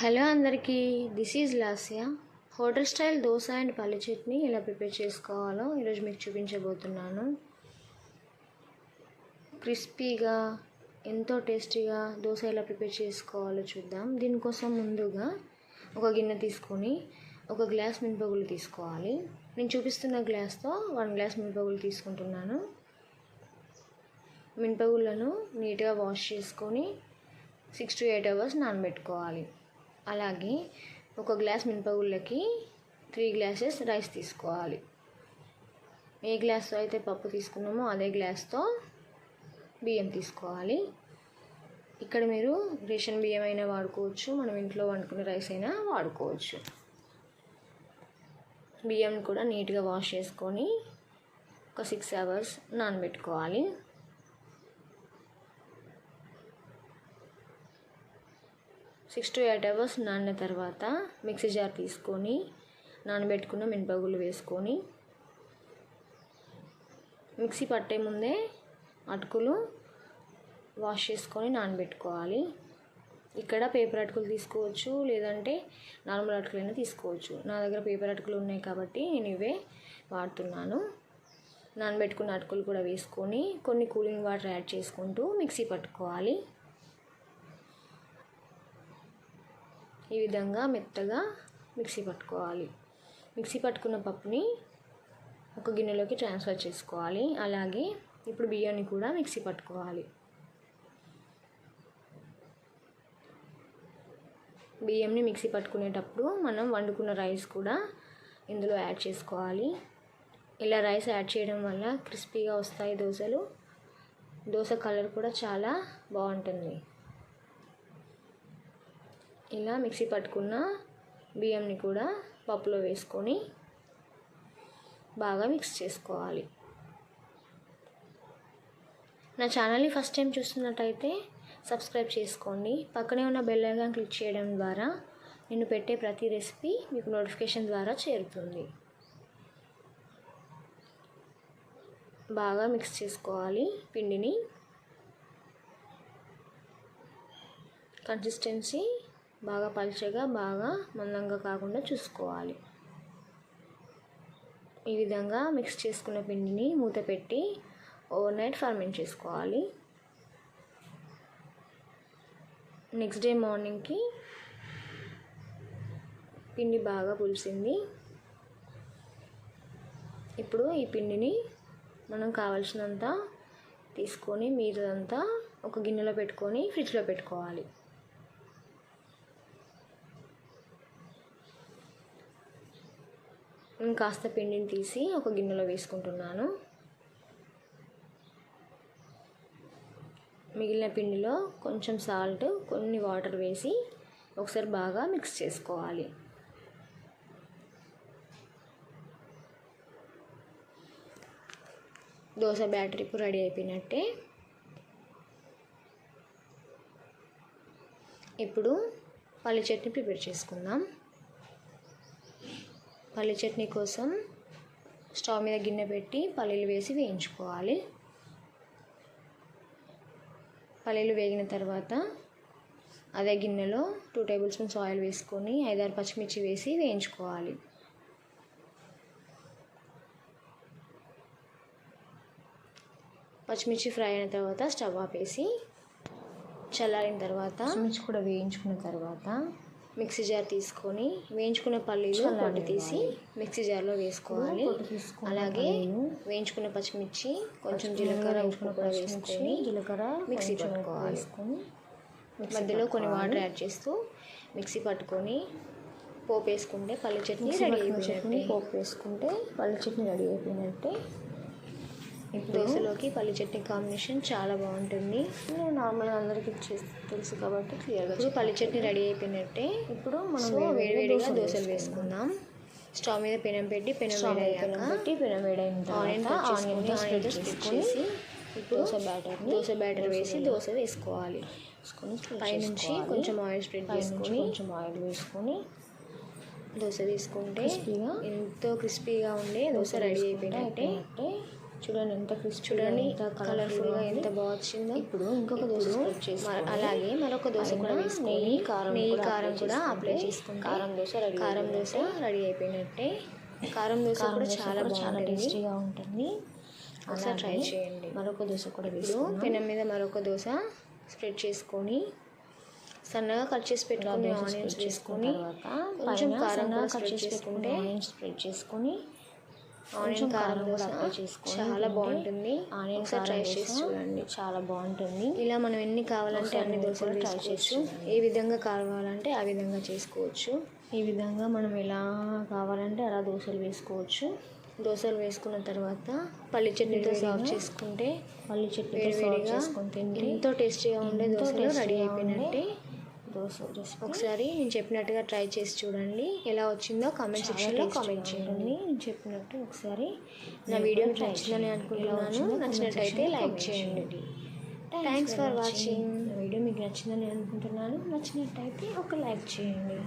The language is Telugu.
హలో అందరికీ this is Lasya. Hotel style dosa and పల్లి చట్నీ ఎలా ప్రిపేర్ చేసుకోవాలో ఈరోజు మీకు చూపించబోతున్నాను. క్రిస్పీగా ఎంతో టేస్టీగా దోశ ఎలా ప్రిపేర్ చేసుకోవాలో చూద్దాం. దీనికోసం ముందుగా ఒక గిన్నె తీసుకొని ఒక గ్లాస్ మినపగులు తీసుకోవాలి. నేను చూపిస్తున్న గ్లాస్తో వన్ గ్లాస్ మినపగులు తీసుకుంటున్నాను. మినపగుళ్ళను నీట్గా వాష్ చేసుకొని సిక్స్ టు ఎయిట్ అవర్స్ నానబెట్టుకోవాలి. అలాగే ఒక గ్లాస్ మినపగుళ్ళకి త్రీ గ్లాసెస్ రైస్ తీసుకోవాలి. ఏ గ్లాస్తో అయితే పప్పు తీసుకున్నామో అదే గ్లాస్తో బియ్యం తీసుకోవాలి. ఇక్కడ మీరు రేషన్ బియ్యం అయినా వాడుకోవచ్చు మనం ఇంట్లో వండుకునే రైస్ అయినా వాడుకోవచ్చు. బియ్యం కూడా నీట్గా వాష్ చేసుకొని ఒక సిక్స్ అవర్స్ నానబెట్టుకోవాలి. సిక్స్ టు ఎయిట్ అవర్స్ నానిన తర్వాత మిక్సీ జార్ తీసుకొని నానబెట్టుకున్న మినపగుళ్ళు వేసుకొని మిక్సీ పట్టే ముందే అటుకులు వాష్ చేసుకొని నానబెట్టుకోవాలి. ఇక్కడ పేపర్ అటుకులు తీసుకోవచ్చు లేదంటే నార్మల్ అటుకులైనా తీసుకోవచ్చు. నా దగ్గర పేపర్ అటుకులు ఉన్నాయి కాబట్టి నేను ఇవే వాడుతున్నాను. నానబెట్టుకున్న అటుకులు కూడా వేసుకొని కొన్ని కూలింగ్ వాటర్ యాడ్ చేసుకుంటూ మిక్సీ పట్టుకోవాలి. ఈ విధంగా మెత్తగా మిక్సీ పట్టుకోవాలి. మిక్సీ పట్టుకున్న పప్పుని ఒక గిన్నెలోకి ట్రాన్స్ఫర్ చేసుకోవాలి. అలాగే ఇప్పుడు బియ్యాన్ని కూడా మిక్సీ పట్టుకోవాలి. బియ్యంని మిక్సీ పట్టుకునేటప్పుడు మనం వండుకున్న రైస్ కూడా ఇందులో యాడ్ చేసుకోవాలి. ఇలా రైస్ యాడ్ చేయడం వల్ల క్రిస్పీగా వస్తాయి దోశలు. దోశ కలర్ కూడా చాలా బాగుంటుంది. ఇలా మిక్సీ పట్టుకున్న బియ్యంని కూడా పప్పులో వేసుకొని బాగా మిక్స్ చేసుకోవాలి. నా ఛానల్ని ఫస్ట్ టైం చూస్తున్నట్టయితే సబ్స్క్రైబ్ చేసుకోండి. పక్కనే ఉన్న బెల్ ఐకాన్ క్లిక్ చేయడం ద్వారా నేను పెట్టే ప్రతి రెసిపీ మీకు నోటిఫికేషన్ ద్వారా చేరుతుంది. బాగా మిక్స్ చేసుకోవాలి పిండిని. కన్సిస్టెన్సీ బాగా పలుచగా బాగా మందంగా కాకుండా చూసుకోవాలి. ఈ విధంగా మిక్స్ చేసుకున్న పిండిని మూత పెట్టి ఓవర్ నైట్ ఫర్మెంట్ చేసుకోవాలి. నెక్స్ట్ డే మార్నింగ్కి పిండి బాగా పులిసింది. ఇప్పుడు ఈ పిండిని మనం కావలసినంత తీసుకొని మీదంతా ఒక గిన్నెలో పెట్టుకొని ఫ్రిడ్జ్లో పెట్టుకోవాలి. కాస్త పిండిని తీసి ఒక గిన్నెలో వేసుకుంటున్నాను. మిగిలిన పిండిలో కొంచెం సాల్ట్ కొన్ని వాటర్ వేసి ఒకసారి బాగా మిక్స్ చేసుకోవాలి. దోశ బ్యాటరీ ఇప్పుడు రెడీ అయిపోయినట్టే. ఇప్పుడు పల్లి చట్నీ ప్రిపేర్ చేసుకుందాం. పల్లి చట్నీ కోసం స్టవ్ మీద గిన్నె పెట్టి పల్లీలు వేసి వేయించుకోవాలి. పల్లీలు వేగిన తర్వాత అదే గిన్నెలో టూ టేబుల్ స్పూన్స్ ఆయిల్ వేసుకొని ఐదారు పచ్చిమిర్చి వేసి వేయించుకోవాలి. పచ్చిమిర్చి ఫ్రై అయిన తర్వాత స్టవ్ ఆపేసి చల్లారిన తర్వాత పచ్చిమిర్చి కూడా వేయించుకున్న తర్వాత మిక్సీ జార్ తీసుకొని వేయించుకున్న పల్లీలు పొట్టు తీసి మిక్సీ జార్లో వేసుకోవాలి. అలాగే వేయించుకున్న పచ్చిమిర్చి కొంచెం జీలకర్ర ఉప్పు కూడా వేసుకొని జీలకర్ర మిక్సీ పట్టుకోవాలి. మధ్యలో కొన్ని వాటర్ యాడ్ చేస్తూ మిక్సీ పట్టుకొని పోపు వేసుకుంటే పల్లి చట్నీ రెడీ అయిపోయినట్టే. పోపు వేసుకుంటే పల్లి చట్నీ రెడీ అయిపోయినట్టే. దోశలోకి పల్లి చట్నీ కాంబినేషన్ చాలా బాగుంటుంది. నేను నార్మల్గా అందరికీ తెలుసు కాబట్టి క్లియర్గా ఇప్పుడు పల్లి చట్నీ రెడీ అయిపోయినట్టే. ఇప్పుడు మనం వేడివేడిగా దోశలు వేసుకుందాం. స్టవ్ మీద పెనం పెట్టి పెనం వేడయ్యాక పెట్టి పెనం వేడైన ఆనియన్ ఆనియన్ ఆనియన్ తీసుకొని దోశ బ్యాటర్ దోశ బ్యాటర్ వేసి దోశ వేసుకోవాలి. పైనుంచి కొంచెం ఆయిల్ స్ప్రెడ్ చేసుకొని కొంచెం ఆయిల్ వేసుకొని దోశ తీసుకుంటే ఎంతో క్రిస్పీగా ఉండే దోశ రెడీ అయిపోయినట్టే. చూడండి ఎంత క్రిస్పీ చూడండి కలర్ఫుల్గా ఎంత బాగా వచ్చిందో. ఇప్పుడు ఇంకొక దోశ అలాగే మరొక దోశ కూడా వేసుకొని కారం నెయ్యి కారం కూడా అప్లై చేసుకుని కారం దోశ కారం దోశ రెడీ అయిపోయినట్టే. కారం దోశ కూడా చాలా చాలా టేస్టీగా ఉంటుంది. ఒకసారి ట్రై చేయండి. మరొక దోశ కూడా వేసు పెనం మీద మరొక దోశ స్ప్రెడ్ చేసుకొని సన్నగా కట్ చేసి పెట్టుకుని ఆనియన్స్ వేసుకొని కొంచెం కారం కూడా కట్ చేసి పెట్టుకుంటే ఆనియన్స్ స్ప్రెడ్ చేసుకొని ఆనియన్ కారం కూడా అప్లై చాలా బాగుంటుంది. ఆనియన్ ట్రై చేసి చూడండి చాలా బాగుంటుంది. ఇలా మనం ఎన్ని కావాలంటే అన్ని దోశలు ట్రై చేయొచ్చు ఏ విధంగా కావాలంటే ఆ విధంగా చేసుకోవచ్చు. ఈ విధంగా మనం ఎలా కావాలంటే అలా దోశలు వేసుకోవచ్చు. దోశలు వేసుకున్న తర్వాత పల్లి చట్నీతో సర్వ్ చేసుకుంటే పల్లి చట్నీతో సర్వ్ చేసుకొని తింటే ఎంతో టేస్టీగా ఉండే దోశలు రెడీ అయిపోయినట్టే దోశ రెసిపీ ఒకసారి నేను చెప్పినట్టుగా ట్రై చేసి చూడండి. ఎలా వచ్చిందో కామెంట్ సెక్షన్లో కామెంట్ చేయండి. నేను చెప్పినట్టు ఒకసారి నా వీడియో నచ్చిందని అనుకుంటున్నాను. నచ్చినట్టయితే లైక్ చేయండి. థ్యాంక్స్ ఫర్ వాచింగ్ వీడియో మీకు నచ్చిందని అనుకుంటున్నాను. నచ్చినట్టయితే ఒక లైక్ చేయండి.